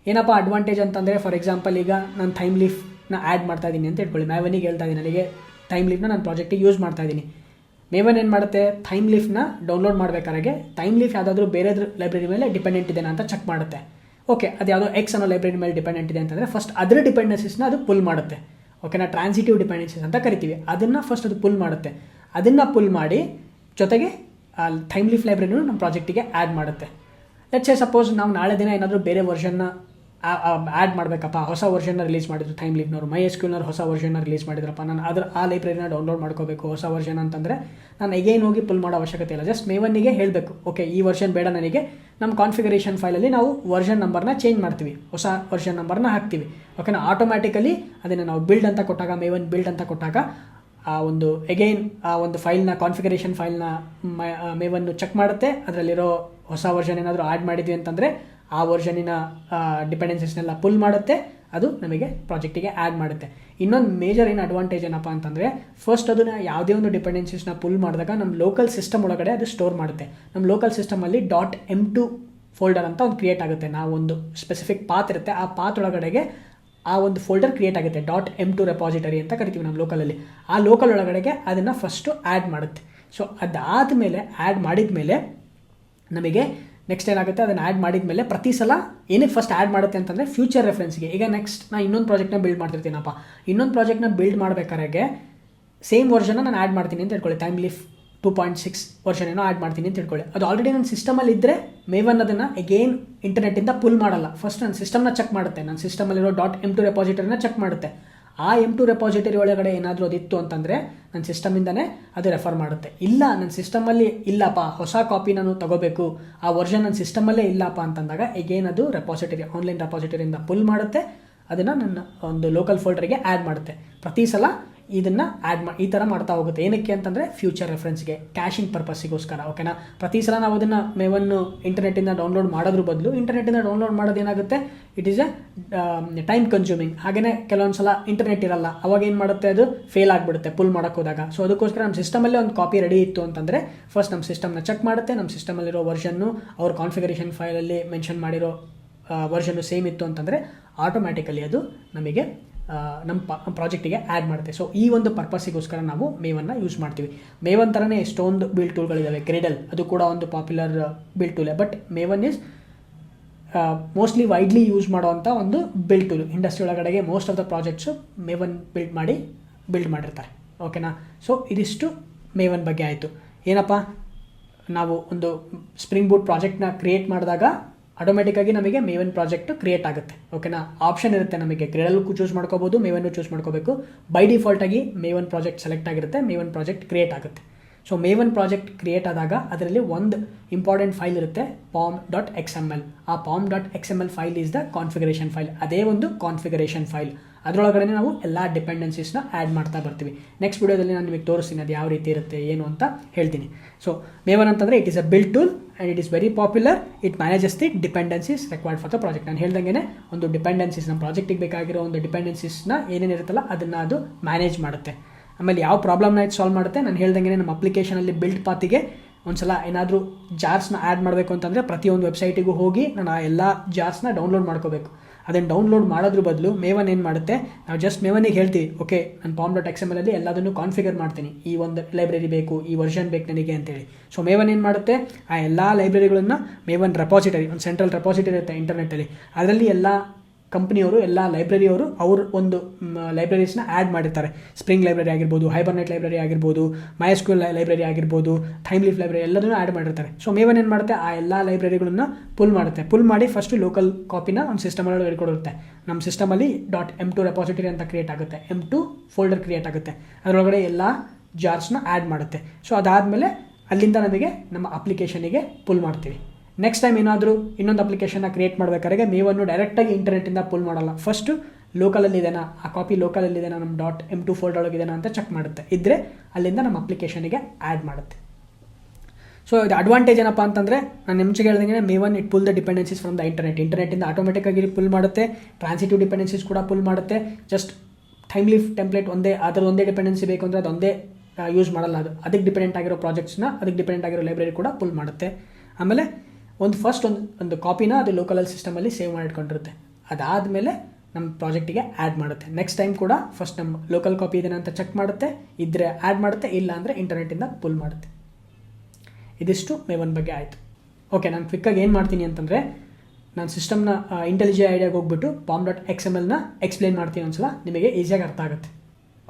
ಏನಪ್ಪ ಅಡ್ವಾಂಟೇಜ್ ಅಂತಂದರೆ ಫಾರ್ ಎಕ್ಸಾಂಪಲ್ ಈಗ ನಾನು ಥೈಮ್ ಲೀಫ್ನ ಆ್ಯಡ್ ಮಾಡ್ತಾ ಇದ್ದೀನಿ ಅಂತ ಇಟ್ಕೊಳ್ಳಿ. ಮ್ಯಾವನಿಗೆ ಹೇಳ್ತಾ ಇದ್ದೀನಿ ನನಗೆ ಟೈಮ್ ಲೀಫ್ನ ನಾನು ಪ್ರಾಜೆಕ್ಟಿಗೆ ಯೂಸ್ ಮಾಡ್ತಾ ಇದ್ದೀನಿ ಮೇವನ್ ಏನು ಮಾಡುತ್ತೆ? ಥೈಮ್ ಲೀಫ್ನ ಡೌನ್ಲೋಡ್ ಮಾಡಬೇಕಾದ್ರೆ ಥೈಮ್ ಲೀಫ್ ಯಾವುದಾದ್ರೂ ಬೇರೆ ಲೈಬ್ರರಿ ಮೇಲೆ ಡಿಪೆಂಡೆಂಟ್ ಇದೆ ಅಂತ ಚೆಕ್ ಮಾಡುತ್ತೆ. ಓಕೆ ಅದು ಯಾವುದೋ ಎಕ್ಸ್ ಅನ್ನೋ ಲೈಬ್ರರಿ ಮೇಲೆ ಡಿಪೆಂಡೆಂಟ್ ಇದೆ ಅಂತಂದರೆ ಫಸ್ಟ್ ಅದರ ಡಿಪೆಂಡೆನ್ಸೀಸ್ನ ಅದು ಪುಲ್ ಮಾಡುತ್ತೆ. ಓಕೆನಾ ಟ್ರಾನ್ಸಿಟಿವ್ ಡಿಪೆಂಡೆನ್ಸೀಸ್ ಅಂತ ಕರಿತೀವಿ. ಅದನ್ನು ಫಸ್ಟ್ ಅದು ಪುಲ್ ಮಾಡುತ್ತೆ. ಅದನ್ನು ಪುಲ್ ಮಾಡಿ ಜೊತೆಗೆ ಥೈಮ್ ಲೀಫ್ ಲೈಬ್ರರಿನೂ ನಮ್ಮ ಪ್ರಾಜೆಕ್ಟಿಗೆ ಆ್ಯಡ್ ಮಾಡುತ್ತೆ. ಲೆಟ್ಸ್ ಸಪೋಸ್ ನಾವು ನಾಳೆ ದಿನ ಏನಾದರೂ ಬೇರೆ ವರ್ಷನ್ನ ಆ್ಯಡ್ ಮಾಡಬೇಕಪ್ಪ. ಹೊಸ ವರ್ಷನ್ನ ರಿಲೀಸ್ ಮಾಡಿದ್ರು ಟೈಮ್ ಲಿಪ್ನವರು ಮೈ ಎಸ್ ಕ್ಯೂನವ್ರು ಹೊಸ ವರ್ಷನ್ನ ರಿಲೀಸ್ ಮಾಡಿದ್ರಪ್ಪ. ನಾನು ಅದರ, ಆ ಲೈಬ್ರರಿನ ಡೌನ್ಲೋಡ್ ಮಾಡ್ಕೋಬೇಕು, ಹೊಸ ವರ್ಷನ್ ಅಂತಂದರೆ ನಾನು ಎಗೇನ್ ಹೋಗಿ ಪುಲ್ ಮಾಡೋ ಅವಶ್ಯಕತೆ ಇಲ್ಲ. ಜಸ್ಟ್ ಮೇವನ್ನಿಗೆ ಹೇಳಬೇಕು. ಓಕೆ ಈ ವರ್ಷನ್ ಬೇಡ ನನಗೆ. ನಮ್ಮ ಕಾನ್ಫಿಗರೇಷನ್ ಫೈಲಲ್ಲಿ ನಾವು ವರ್ಷನ್ ನಂಬರ್ನ ಚೇಂಜ್ ಮಾಡ್ತೀವಿ. ಹೊಸ ವರ್ಷನ್ ನಂಬರ್ನ ಹಾಕ್ತೀವಿ. ಓಕೆನಾ ಆಟೋಮ್ಯಾಟಿಕಲಿ ಅದನ್ನು ನಾವು ಬಿಲ್ಡ್ ಅಂತ ಕೊಟ್ಟಾಗ ಮೇವನ್ ಬಿಲ್ಡ್ ಅಂತ ಕೊಟ್ಟಾಗ ಆ ಒಂದು ಎಗೈನ್ ಆ ಒಂದು ಫೈಲ್ನ ಕಾನ್ಫಿಗರೇಷನ್ ಫೈಲ್ನ ಮೇವನ್ನು ಚೆಕ್ ಮಾಡುತ್ತೆ. ಅದರಲ್ಲಿರೋ ಹೊಸ ವರ್ಷನ್ ಏನಾದರೂ ಆ್ಯಡ್ ಮಾಡಿದ್ವಿ ಅಂತಂದರೆ, ಆ ವರ್ಷನಿನ ಡಿಪೆಂಡೆನ್ಸೀಸ್ನೆಲ್ಲ ಪುಲ್ ಮಾಡುತ್ತೆ. ಅದು ನಮಗೆ ಪ್ರಾಜೆಕ್ಟಿಗೆ ಆ್ಯಡ್ ಮಾಡುತ್ತೆ. ಇನ್ನೊಂದು ಮೇಜರ್ ಏನು ಅಡ್ವಾಂಟೇಜ್ ಏನಪ್ಪ ಅಂತಂದರೆ ಫಸ್ಟ್ ಅದನ್ನು ಯಾವುದೇ ಒಂದು ಡಿಪೆಂಡೆನ್ಸೀಸ್ನ ಪುಲ್ ಮಾಡಿದಾಗ ನಮ್ಮ ಲೋಕಲ್ ಸಿಸ್ಟಮ್ ಒಳಗಡೆ ಅದು ಸ್ಟೋರ್ ಮಾಡುತ್ತೆ. ನಮ್ಮ ಲೋಕಲ್ ಸಿಸ್ಟಮಲ್ಲಿ ಡಾಟ್ ಎಂ ಟು ಫೋಲ್ಡರ್ ಅಂತ ಒಂದು ಕ್ರಿಯೇಟ್ ಆಗುತ್ತೆ. ನಾವು ಒಂದು ಸ್ಪೆಸಿಫಿಕ್ ಪಾತ್ ಇರುತ್ತೆ. ಆ ಪಾತ್ ಒಳಗಡೆಗೆ ಆ ಒಂದು ಫೋಲ್ಡರ್ ಕ್ರಿಯೇಟ್ ಆಗುತ್ತೆ ಡಾಟ್ ಎಂ ಟು ರೆಪಾಸಿಟರಿ ಅಂತ ಕರಿತೀವಿ ನಮ್ಮ ಲೋಕಲಲ್ಲಿ ಆ ಲೋಕಲ್ ಒಳಗಡೆಗೆ ಅದನ್ನು ಫಸ್ಟು ಆ್ಯಡ್ ಮಾಡುತ್ತೆ. ಸೊ ಅದಾದ ಮೇಲೆ ಆ್ಯಡ್ ಮಾಡಿದ ಮೇಲೆ ನಮಗೆ ನೆಕ್ಸ್ಟ್ ಏನಾಗುತ್ತೆ? ಅದನ್ನು ಆ್ಯಡ್ ಮಾಡಿದ ಮೇಲೆ ಪ್ರತಿ ಸಲ ಏನಕ್ಕೆ ಫಸ್ಟ್ ಆ್ಯಡ್ ಮಾಡುತ್ತೆ ಅಂತಂದರೆ ಫ್ಯೂಚರ್ ರೆಫರೆನ್ಸ್ಗೆ ಈಗ ನೆಕ್ಸ್ಟ್ ನಾನು ಇನ್ನೊಂದು ಪ್ರಾಜೆಕ್ಟ್ನ ಬಿಲ್ಡ್ ಮಾಡ್ತಿರ್ತೀನಪ್ಪ. ಇನ್ನೊಂದು ಪ್ರಾಜೆಕ್ಟ್ನ ಬಿಲ್ಡ್ ಮಾಡಬೇಕಾದ್ರೆ ಸೇಮ್ ವರ್ಷನ ನಾನು ಆ್ಯಡ್ ಮಾಡ್ತೀನಿ ಅಂತ ಹೇಳ್ಕೊಳ್ಳಿ. Thymeleaf two point six version ಏನೋ ಆ್ಯಡ್ ಮಾಡ್ತೀನಿ ಅಂತ ತಿಳ್ಕೊಳ್ಳಿ. ಅದು ಆಲ್ರೆಡಿ ನನ್ನ ಸಿಸ್ಟಮಲ್ಲಿ ಇದ್ದರೆ ಮೇವನ್ ಅದನ್ನು ಅಗೇನ್ ಇಂಟರ್ನೆಟ್ಟಿಂದ ಪುಲ್ ಮಾಡಲ್ಲ. ಫಸ್ಟ್ ನನ್ನ ಸಿಸ್ಟಮ್ನ ಚೆಕ್ ಮಾಡುತ್ತೆ. ನನ್ನ ಸಿಸ್ಟಮಲ್ಲಿರೋ ಡಾಟ್ ಎಂ ಟು ರೆಪಾಸಿಟರಿನ ಚೆಕ್ ಮಾಡುತ್ತೆ. ಆ ಎಂ ಟು ರೆಪಾಸಿಟರಿ ಒಳಗಡೆ ಏನಾದರೂ ಅದಿತ್ತು ಅಂತಂದರೆ ನನ್ನ ಸಿಸ್ಟಮಿಂದನೇ ಅದು ರೆಫರ್ ಮಾಡುತ್ತೆ. ಇಲ್ಲ, ನನ್ನ ಸಿಸ್ಟಮಲ್ಲಿ ಇಲ್ಲಪ್ಪ, ಹೊಸ ಕಾಪಿ ನಾನು ತಗೋಬೇಕು. ಆ ವರ್ಷನ್ ನನ್ನ ಸಿಸ್ಟಮಲ್ಲೇ ಇಲ್ಲಪ್ಪ ಅಂತಂದಾಗ ಎಗೇನ್ ಅದು ರೆಪಾಸಿಟರಿ ಆನ್ಲೈನ್ ರೆಪಾಸಿಟರಿಯಿಂದ ಪುಲ್ ಮಾಡುತ್ತೆ. ಅದನ್ನು ನನ್ನ ಒಂದು ಲೋಕಲ್ ಫೋಲ್ಡರ್ಗೆ ಆ್ಯಡ್ ಮಾಡುತ್ತೆ. ಪ್ರತಿ ಸಲ ಇದನ್ನು ಆ್ಯಡ್ ಮಾ ಈ ಥರ ಮಾಡ್ತಾ ಹೋಗುತ್ತೆ. ಏನಕ್ಕೆ ಅಂತಂದರೆ ಫ್ಯೂಚರ್ ರೆಫರೆನ್ಸ್ಗೆ ಕ್ಯಾಶಿಂಗ್ ಪರ್ಪಸ್ಸಿಗೋಸ್ಕರ ಓಕೆನಾ ಪ್ರತಿ ಸಲ ನಾವು ಅದನ್ನು ಮೇವನ್ನು ಇಂಟರ್ನೆಟ್ಟಿಂದ ಡೌನ್ಲೋಡ್ ಮಾಡೋದ್ರ ಬದಲು ಇಂಟರ್ನೆಟ್ಟಿಂದ ಡೌನ್ಲೋಡ್ ಮಾಡೋದು ಏನಾಗುತ್ತೆ? It is a time consuming ಹಾಗೆಯೇ ಕೆಲವೊಂದು ಸಲ ಇಂಟರ್ನೆಟ್ ಇರಲ್ಲ. ಅವಾಗ ಏನು ಮಾಡುತ್ತೆ ಅದು? ಫೇಲ್ ಆಗಿಬಿಡುತ್ತೆ ಪುಲ್ ಮಾಡೋಕೆ ಹೋದಾಗ. ಸೊ ಅದಕ್ಕೋಸ್ಕರ ನಮ್ಮ ಸಿಸ್ಟಮಲ್ಲೇ ಒಂದು ಕಾಪಿ ರೆಡಿ ಇತ್ತು ಅಂತಂದರೆ ಫಸ್ಟ್ ನಮ್ಮ ಸಿಸ್ಟಮ್ನ ಚೆಕ್ ಮಾಡುತ್ತೆ. ನಮ್ಮ ಸಿಸ್ಟಮಲ್ಲಿರೋ ವರ್ಷನ್ನು ಅವ್ರ ಕಾನ್ಫಿಗರೇಷನ್ ಫೈಲಲ್ಲಿ ಮೆನ್ಷನ್ ಮಾಡಿರೋ ವರ್ಷನ್ನು ಸೇಮ್ ಇತ್ತು ಅಂತಂದರೆ ಆಟೋಮ್ಯಾಟಿಕಲಿ ಅದು ನಮಗೆ ನಮ್ಮ ಪ ಪ್ರಾಜೆಕ್ಟಿಗೆ ಆ್ಯಡ್ ಮಾಡುತ್ತೆ. ಸೊ ಈ ಒಂದು ಪರ್ಪಸ್ಸಿಗೋಸ್ಕರ ನಾವು ಮೇವನ್ನು ಯೂಸ್ ಮಾಡ್ತೀವಿ. ಮೇವನ್ ಥರನೇ ಎಷ್ಟೊಂದು ಬಿಲ್ಡ್ ಟೂಲ್ಗಳಿದ್ದಾವೆ ಕ್ರೆಡಲ್ ಅದು ಕೂಡ ಒಂದು popular build ಟೂಲೇ but Maven is mostly widely use ಮಾಡುವಂಥ ಒಂದು ಬಿಲ್ಡ್ ಟೂಲ್ ಇಂಡಸ್ಟ್ರಿ ಒಳಗಡೆಗೆ most of the projects Maven build ಮಾಡಿ ಬಿಲ್ಡ್ ಮಾಡಿರ್ತಾರೆ. ಓಕೆನಾ ಸೊ ಇದಿಷ್ಟು ಮೇವನ್ ಬಗ್ಗೆ ಆಯಿತು. ಏನಪ್ಪ? ನಾವು ಒಂದು ಸ್ಪ್ರಿಂಗ್ ಬೂಟ್ ಪ್ರಾಜೆಕ್ಟ್ನ ಕ್ರಿಯೇಟ್ ಮಾಡಿದಾಗ ಆಟೋಮೆಟಿಕ್ಕಾಗಿ ನಮಗೆ ಮೇವನ್ ಪ್ರಾಜೆಕ್ಟ್ ಕ್ರಿಯೇಟ್ ಆಗುತ್ತೆ. ಓಕೆನಾ ಆಪ್ಷನ್ ಇರುತ್ತೆ ನಮಗೆ. ಕ್ರೆಡಲ್ಗೂ ಚೂಸ್ ಮಾಡ್ಕೋಬೋದು, ಮೇವನ್ನು ಚೂಸ್ ಮಾಡ್ಕೋಬೇಕು. ಬೈ ಡಿಫಾಲ್ಟ್ ಆಗಿ ಮೇವನ್ ಪ್ರಾಜೆಕ್ಟ್ ಸೆಲೆಕ್ಟ್ ಆಗಿರುತ್ತೆ, ಮೇವನ್ ಪ್ರಾಜೆಕ್ಟ್ ಕ್ರಿಯೇಟ್ ಆಗುತ್ತೆ. ಸೊ ಮೇವನ್ ಪ್ರಾಜೆಕ್ಟ್ ಕ್ರಿಯೇಟ್ ಆದಾಗ ಅದರಲ್ಲಿ ಒಂದು ಇಂಪಾರ್ಟೆಂಟ್ ಫೈಲ್ ಇರುತ್ತೆ POM dot X M L ಆ POM dot X M L file is the configuration file ಅದೇ ಒಂದು ಕಾನ್ಫಿಗರೇಷನ್ ಫೈಲ್ ಅದರೊಳಗಡೆ ನಾವು ಎಲ್ಲ ಡಿಪೆಂಡೆನ್ಸೀಸ್ನ ಆ್ಯಡ್ ಮಾಡ್ತಾ ಬರ್ತೀವಿ. ನೆಕ್ಸ್ಟ್ ವೀಡಿಯೋದಲ್ಲಿ ನಾನು ನಿಮಗೆ ತೋರಿಸ್ತೀನಿ ಅದು ಯಾವ ರೀತಿ ಇರುತ್ತೆ, ಏನು ಅಂತ ಹೇಳ್ತೀನಿ. ಸೊ ಮೇವನ್ ಅಂತಂದರೆ it is a build tool and it is very popular it manages the dependencies required for the project ನಾನು ಹೇಳ್ದಂಗೆ ಒಂದು ಡಿಪೆಂಡೆನ್ಸೀಸ್ ನಮ್ಮ ಪ್ರಾಜೆಕ್ಟಿಗೆ ಬೇಕಾಗಿರೋ ಒಂದು ಡಿಪೆಂಡೆನ್ಸೀಸ್ನ ಏನೇನಿರುತ್ತಲ್ಲ ಅದನ್ನು ಅದು ಮ್ಯಾನೇಜ್ ಮಾಡುತ್ತೆ. ಆಮೇಲೆ ಯಾವ ಪ್ರಾಬ್ಲಮ್ನ ಇದು ಸಾಲ್ವ್ ಮಾಡುತ್ತೆ? ನಾನು ಹೇಳ್ದಂಗೆ ನಮ್ಮ ಅಪ್ಲಿಕೇಶನಲ್ಲಿ ಬಿಲ್ಡ್ ಪಾತಿಗೆ ಒಂದ್ಸಲ ಏನಾದರೂ ಜಾರ್ಸ್ನ ಆ್ಯಡ್ ಮಾಡಬೇಕು ಅಂತಂದರೆ ಪ್ರತಿಯೊಂದು ವೆಬ್ಸೈಟಿಗೂ ಹೋಗಿ ನಾನು ಆ ಎಲ್ಲ ಜಾರ್ಸ್ನ ಡೌನ್ಲೋಡ್ ಮಾಡ್ಕೋಬೇಕು. ಅದನ್ನು ಡೌನ್ಲೋಡ್ ಮಾಡೋದ್ರ ಬದಲು ಮೇವನ್ ಏನು ಮಾಡುತ್ತೆ? ನಾವು ಜಸ್ಟ್ ಮೇವನಿಗೆ ಹೇಳ್ತೀವಿ, ಓಕೆ, ನಾನು ಪಾಮ್ ಡಾಟ್ ಎಕ್ಸ್ ಎಂ ಅಲ್ಲಿ ಎಲ್ಲದನ್ನು ಕಾನ್ಫಿಗರ್ ಮಾಡ್ತೀನಿ. ಈ ಒಂದು ಲೈಬ್ರರಿ ಬೇಕು, ಈ ವರ್ಷನ್ ಬೇಕು ನನಗೆ ಅಂತೇಳಿ. ಸೊ ಮೇವನ್ ಏನು ಮಾಡುತ್ತೆ? ಆ ಎಲ್ಲ ಲೈಬ್ರರಿಗಳನ್ನು ಮೇವನ್ ರೆಪಾಸಿಟರಿ ಒಂದು ಸೆಂಟ್ರಲ್ ರೆಪಾಸಿಟರಿ ಇರುತ್ತೆ ಇಂಟರ್ನೆಟಲ್ಲಿ ಅದರಲ್ಲಿ ಎಲ್ಲ ಕಂಪ್ನಿಯವರು, ಎಲ್ಲ ಲೈಬ್ರರಿಯವರು ಅವ್ರ ಒಂದು ಲೈಬ್ರರೀಸ್ನ ಆ್ಯಡ್ ಮಾಡಿರ್ತಾರೆ. ಸ್ಪ್ರಿಂಗ್ ಲೈಬ್ರರಿ ಆಗಿರ್ಬೋದು ಹೈಬರ್ನೆಟ್ ಲೈಬ್ರರಿ ಆಗಿರ್ಬೋದು ಮೈಸ್ಕೂಲ್ ಲೈಬ್ರರಿ ಆಗಿರ್ಬೋದು ಥೈಮ್ಲೀಫ್ ಲೈಬ್ರರಿ ಎಲ್ಲದನ್ನೂ ಆ್ಯಡ್ ಮಾಡಿರ್ತಾರೆ. ಸೊ ಮೇವನ್ ಏನು ಮಾಡುತ್ತೆ? ಆ ಎಲ್ಲ ಲೈಬ್ರರಿಗಳನ್ನ ಪುಲ್ ಮಾಡುತ್ತೆ. ಪುಲ್ ಮಾಡಿ ಫಸ್ಟು ಲೋಕಲ್ ಕಾಪಿನ ಒಂದು ಸಿಸ್ಟಮಲ್ಲಿ ಹೇಳ್ಕೊಡುತ್ತೆ ನಮ್ಮ ಸಿಸ್ಟಮಲ್ಲಿ ಡಾಟ್ ಎಂ ಟು ರೆಪಾಸಿಟರಿ ಅಂತ ಕ್ರಿಯೇಟ್ ಆಗುತ್ತೆ. ಎಂ ಟು ಫೋಲ್ಡರ್ ಕ್ರಿಯೇಟ್ ಆಗುತ್ತೆ. ಅದರೊಳಗಡೆ ಎಲ್ಲ ಜಾರ್ಸ್ನ ಆ್ಯಡ್ ಮಾಡುತ್ತೆ. ಸೊ ಅದಾದಮೇಲೆ ಅಲ್ಲಿಂದ ನಮಗೆ ನಮ್ಮ ಅಪ್ಲಿಕೇಶನಿಗೆ ಪುಲ್ ಮಾಡ್ತೀವಿ. ನೆಕ್ಸ್ಟ್ ಟೈಮ್ ಏನಾದರೂ ಇನ್ನೊಂದು ಅಪ್ಲಿಕೇಶನ್ನ ಕ್ರಿಯೇಟ್ ಮಾಡಬೇಕಾದ್ರೆ ಮೇವನ್ನು ಡೈರೆಕ್ಟಾಗಿ ಇಂಟರ್ನೆಟಿಂದ ಪುಲ್ ಮಾಡಲ್ಲ. ಫಸ್ಟು ಲೋಕಲಲ್ಲಿದೆನಾ ಆ ಕಾಪಿ ಲೋಕಲಲ್ಲಿದೆನಾ ನಮ್ಮ ಡಾಟ್ ಎಂ ಟು ಫೋಲ್ಡರ್ ಒಳಗಿದೆನಾ ಅಂತ ಚೆಕ್ ಮಾಡುತ್ತೆ. ಇದ್ದರೆ ಅಲ್ಲಿಂದ ನಮ್ಮ ಅಪ್ಲಿಕೇಶನಿಗೆ ಆ್ಯಡ್ ಮಾಡುತ್ತೆ. ಸೊ ಇದು ಅಡ್ವಾಂಟೇಜ್ ಏನಪ್ಪ ಅಂತಂದರೆ ನಾನು ಮುಂಚೆಗೆ ಹೇಳ್ದಂಗೆ Maven it pull the dependencies from the internet ಇಂಟರ್ನೆಟ್ಟಿಂದ ಆಟೋಮೆಟಿಕ್ಕಾಗಿ ಪುಲ್ ಮಾಡುತ್ತೆ. ಟ್ರಾನ್ಸಿಟಿವ್ ಡಿಪೆಂಡೆನ್ಸೀಸ್ ಕೂಡ ಪುಲ್ ಮಾಡುತ್ತೆ. ಜಸ್ಟ್ ಟೈಮ್ಲಿ ಟೆಂಪ್ಲೇಟ್ ಒಂದೇ ಅದರ ಒಂದೇ ಡಿಪೆಂಡೆನ್ಸಿ ಬೇಕು ಅಂದರೆ ಅದೊಂದೇ ಯೂಸ್ ಮಾಡಲ್ಲ ಅದು. ಅದಕ್ಕೆ ಡಿಪೆಂಡೆಂಟ್ ಆಗಿರೋ ಪ್ರಾಜೆಕ್ಟ್ಸ್ನ ಅದಕ್ಕೆ ಡಿಪೆಂಡೆಂಟ್ ಆಗಿರೋ ಲೈಬ್ರರಿ ಕೂಡ ಪುಲ್ ಮಾಡುತ್ತೆ. ಆಮೇಲೆ ಒಂದು ಫಸ್ಟ್ ಒಂದು ಒಂದು ಕಾಪಿನ ಅದು ಲೋಕಲಲ್ಲಿ ಸಿಸ್ಟಮಲ್ಲಿ ಸೇವ್ ಮಾಡಿಟ್ಕೊಂಡಿರುತ್ತೆ. ಅದಾದಮೇಲೆ ನಮ್ಮ ಪ್ರಾಜೆಕ್ಟಿಗೆ ಆ್ಯಡ್ ಮಾಡುತ್ತೆ. ನೆಕ್ಸ್ಟ್ ಟೈಮ್ ಕೂಡ ಫಸ್ಟ್ ನಮ್ಮ ಲೋಕಲ್ ಕಾಪಿ ಇದೆನಾ ಅಂತ ಚೆಕ್ ಮಾಡುತ್ತೆ. ಇದ್ದರೆ ಆ್ಯಡ್ ಮಾಡುತ್ತೆ, ಇಲ್ಲ ಅಂದರೆ ಇಂಟರ್ನೆಟ್ಟಿಂದ ಪುಲ್ ಮಾಡುತ್ತೆ. ಇದಿಷ್ಟು ಮೇವನ್ ಬಗ್ಗೆ ಆಯಿತು. ಓಕೆ ನಾನು ಫಿಕ್ಕಾಗಿ ಏನು ಮಾಡ್ತೀನಿ ಅಂತಂದರೆ, ನಾನು ಸಿಸ್ಟಮ್ನ ಇಂಟೆಲಿಜಿ ಐಡಿಯಾಗೆ ಹೋಗ್ಬಿಟ್ಟು ಪಾಮ್ ಡಾಟ್ ಎಕ್ಸ್ ಎಂ ಎಲ್ನ ಎಕ್ಸ್ಪ್ಲೇನ್ ಮಾಡ್ತೀನಿ ಒಂದ್ಸಲ, ನಿಮಗೆ ಈಸಿಯಾಗಿ ಅರ್ಥ ಆಗುತ್ತೆ.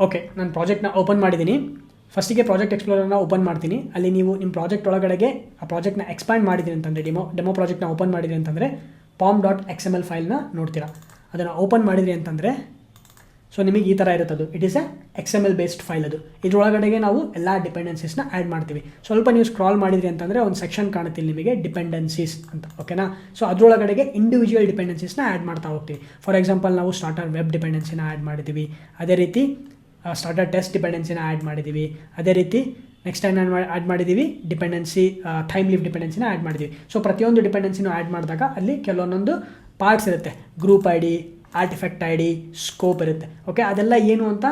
ಓಕೆ ನಾನು ಪ್ರಾಜೆಕ್ಟ್ನ ಓಪನ್ ಮಾಡಿದ್ದೀನಿ ಫಸ್ಟಿಗೆ ಪ್ರಾಜೆಕ್ಟ್ ಎಕ್ಸ್ಪ್ಲೋರನ್ನ ಓಪನ್ ಮಾಡ್ತೀನಿ. ಅಲ್ಲಿ ನೀವು ನಿಮ್ಮ ಪ್ರಾಜೆಕ್ಟ್ ಒಳಗಡೆಗೆ ಆ ಪ್ರಾಜೆಕ್ಟ್ನ ಎಕ್ಸ್ಪ್ಯಾಂಡ್ ಮಾಡಿದ್ದೀನಿ ಅಂತಂದರೆ, ಡೆಮೋ ಡೆಮೋ ಪ್ರಾಜೆಕ್ಟ್ನ ಓಪನ್ ಮಾಡಿದ್ರಿ ಅಂತಂದರೆ POM dot X M L ಫೈಲ್ನ ನೋಡ್ತೀರಾ. ಅದನ್ನು ಓಪನ್ ಮಾಡಿದ್ರಿ ಅಂತಂದರೆ, ಸೊ ನಿಮಗೆ ಈ ಥರ ಇರುತ್ತೆ ಅದು it is a X M L based file ಅದು. ಇದರೊಳಗಡೆಗೆ ನಾವು ಎಲ್ಲ ಡಿಪೆಂಡೆನ್ಸೀಸ್ನ ಆ್ಯಡ್ ಮಾಡ್ತೀವಿ. ಸ್ವಲ್ಪ ನೀವು ಸ್ಕ್ರಾಲ್ ಮಾಡಿದ್ರಿ ಅಂತಂದರೆ ಒಂದು ಸೆಕ್ಷನ್ ಕಾಣುತ್ತೆ ನಿಮಗೆ ಡಿಪೆಂಡೆನ್ಸೀಸ್ ಅಂತ. ಓಕೆನಾ ಸೊ ಅದರೊಳಗಡೆಗೆ ಇಂಡಿವಿಜುವಲ್ ಡಿಪೆಂಡೆನ್ಸೀಸ್ನ ಆ್ಯಡ್ ಮಾಡ್ತಾ ಹೋಗ್ತೀವಿ. ಫಾರ್ ಎಕ್ಸಾಂಪಲ್ ನಾವು ಸ್ಟಾರ್ಟರ್ ವೆಬ್ ಡಿಪೆಂಡೆನ್ಸಿನ ಆ್ಯಡ್ ಮಾಡಿದ್ದೀವಿ. ಅದೇ ರೀತಿ ಸ್ಟಾರ್ಟರ್ ಟೆಸ್ಟ್ ಡಿಪೆಂಡೆನ್ಸಿನ ಆ್ಯಡ್ ಮಾಡಿದ್ದೀವಿ ಅದೇ ರೀತಿ ನೆಕ್ಸ್ಟ್ ಟೈಮ್ ನಾನು ಆ್ಯಡ್ ಮಾಡಿದ್ದೀವಿ ಡಿಪೆಂಡೆನ್ಸಿ ಟೈಮ್ ಲೀವ್ ಡಿಪೆಂಡೆನ್ಸಿನ ಆ್ಯಡ್ ಮಾಡಿದ್ದೀವಿ ಸೊ ಪ್ರತಿಯೊಂದು ಡಿಪೆಂಡೆನ್ಸಿನೂ ಆ್ಯಡ್ ಮಾಡಿದಾಗ ಅಲ್ಲಿ ಕೆಲವೊಂದೊಂದು ಪಾರ್ಟ್ಸ್ ಇರುತ್ತೆ. Group I D artifact I D scope ಇರುತ್ತೆ. ಓಕೆ ಅದೆಲ್ಲ ಏನು ಅಂತ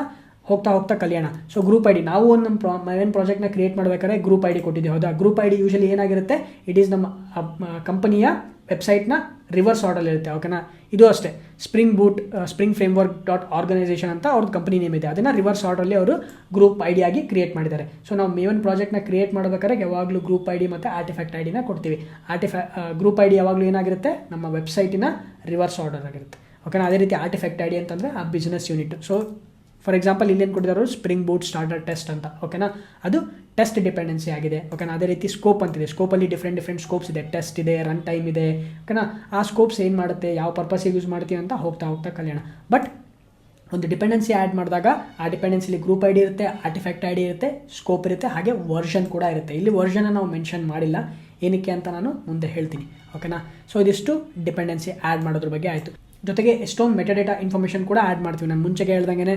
ಹೋಗ್ತಾ ಹೋಗ್ತಾ ಕಲಿಯೋಣ. ಸೊ ಗ್ರೂಪ್ ಐ ಡಿ ನಾವು ಒಂದು ನಮ್ಮ ಪ್ರಾ ಏನು ಪ್ರಾಜೆಕ್ಟ್ನ ಕ್ರಿಯೇಟ್ ಮಾಡಬೇಕಾದ್ರೆ ಗ್ರೂಪ್ ಐ ಡಿ ಕೊಟ್ಟಿದ್ದೀವಿ. ಹೌದಾ? ಗ್ರೂಪ್ ಐ ಡಿ ಯೂಶಲಿ ಏನಾಗಿರುತ್ತೆ? ಇಟ್ ಈಸ್ ನಮ್ಮ ಕಂಪನಿಯ ವೆಬ್ಸೈಟ್ನ ರಿವರ್ಸ್ ಆರ್ಡರ್ ಇರುತ್ತೆ ಓಕೆನಾ ಇದು ಅಷ್ಟೇ. Spring Boot Spring framework dot organisation ಅಂತ ಅವ್ರದ್ದು ಕಂಪನಿ ನೇಮ್ ಇದೆ. ಅದನ್ನು ರಿವರ್ಸ್ ಆರ್ಡರ್ಲಿ ಅವರು ಗ್ರೂಪ್ ಐ ಆಗಿ ಕ್ರಿಯೇಟ್ ಮಾಡಿದ್ದಾರೆ. ಸೊ ನಾವು ಮೇವನ್ ಪ್ರಾಜೆಕ್ಟ್ನ ಕ್ರಿಯೇಟ್ ಮಾಡಬೇಕಾದ್ರೆ ಯಾವಾಗಲೂ ಗ್ರೂಪ್ ಐ ಡಿ ಮತ್ತು ಆರ್ಟಿಫ್ಯಾಕ್ಟ್ ಐ ಡಿನ ಕೊಡ್ತೀವಿ. ಆರ್ಟಿಫ್ಯಾ ಗ್ರೂಪ್ ಐ ಡಿ ಯಾವಾಗಲೂ ಏನಾಗಿರುತ್ತೆ? ನಮ್ಮ ವೆಬ್ಸೈಟಿನ ರಿವರ್ಸ್ ಆರ್ಡರ್ ಆಗಿರುತ್ತೆ. ಓಕೆನಾ ಅದೇ ರೀತಿ ಆರ್ಟಿಫ್ಯಾಕ್ಟ್ ಐ ಡಿ ಅಂತಂದರೆ ಆ business unit so for example ಇಲ್ಲೇನು ಕೊಟ್ಟಿದ್ದಾರೆ? ಸ್ಪ್ರಿಂಗ್ ಬೂಟ್ ಸ್ಟಾರ್ಟರ್ ಟೆಸ್ಟ್ ಅಂತ ಓಕೆನಾ ಅದು ಟೆಸ್ಟ್ ಡಿಪೆಂಡೆನ್ಸಿ ಆಗಿದೆ ಓಕೆನಾ ಅದೇ ರೀತಿ ಸ್ಕೋಪ್ ಅಂತಿದೆ. ಸ್ಕೋಪಲ್ಲಿ ಡಿಫ್ರೆಂಟ್ ಡಿಫ್ರೆಂಟ್ ಸ್ಕೋಪ್ಸ್ ಇದೆ. ಟೆಸ್ಟ್ ಇದೆ ರನ್ ಟೈಮ್ ಇದೆ ಓಕೆನಾ ಆ ಸ್ಕೋಪ್ಸ್ ಏನು ಮಾಡುತ್ತೆ? ಯಾವ ಪರ್ಪಸ್ಸಿಗೆ ಯೂಸ್ ಮಾಡ್ತೀವಿ ಅಂತ ಹೋಗ್ತಾ ಹೋಗ್ತಾ ಕಲ್ಯಾಣ. ಬಟ್ ಒಂದು ಡಿಪೆಂಡೆನ್ಸಿ ಆ್ಯಡ್ ಮಾಡಿದಾಗ ಆ ಡಿಪೆಂಡೆನ್ಸಿಲಿ ಗ್ರೂಪ್ ಐ ಡಿ ಇರುತ್ತೆ ಆರ್ಟಿಫ್ಯಾಕ್ಟ್ ಐ ಡಿ ಇರುತ್ತೆ ಸ್ಕೋಪ್ ಇರುತ್ತೆ, ಹಾಗೆ ವರ್ಷನ್ ಕೂಡ ಇರುತ್ತೆ. ಇಲ್ಲಿ ವರ್ಷನ ನಾವು ಮೆನ್ಷನ್ ಮಾಡಿಲ್ಲ. ಏನಕ್ಕೆ ಅಂತ ನಾನು ಮುಂದೆ ಹೇಳ್ತೀನಿ ಓಕೆನಾ ಸೊ ಇದಿಷ್ಟು ಡಿಪೆಂಡೆನ್ಸಿ ಆ್ಯಡ್ ಮಾಡೋದ್ರ ಬಗ್ಗೆ ಆಯಿತು. ಜೊತೆಗೆ ಎಷ್ಟೊಂದು ಮೆಟಾಡೇಟಾ ಇನ್ಫಾರ್ಮೇಷನ್ ಕೂಡ ಆ್ಯಡ್ ಮಾಡ್ತೀವಿ. ನಾನು ಮುಂಚೆಗೆ ಹೇಳ್ದಂಗೆ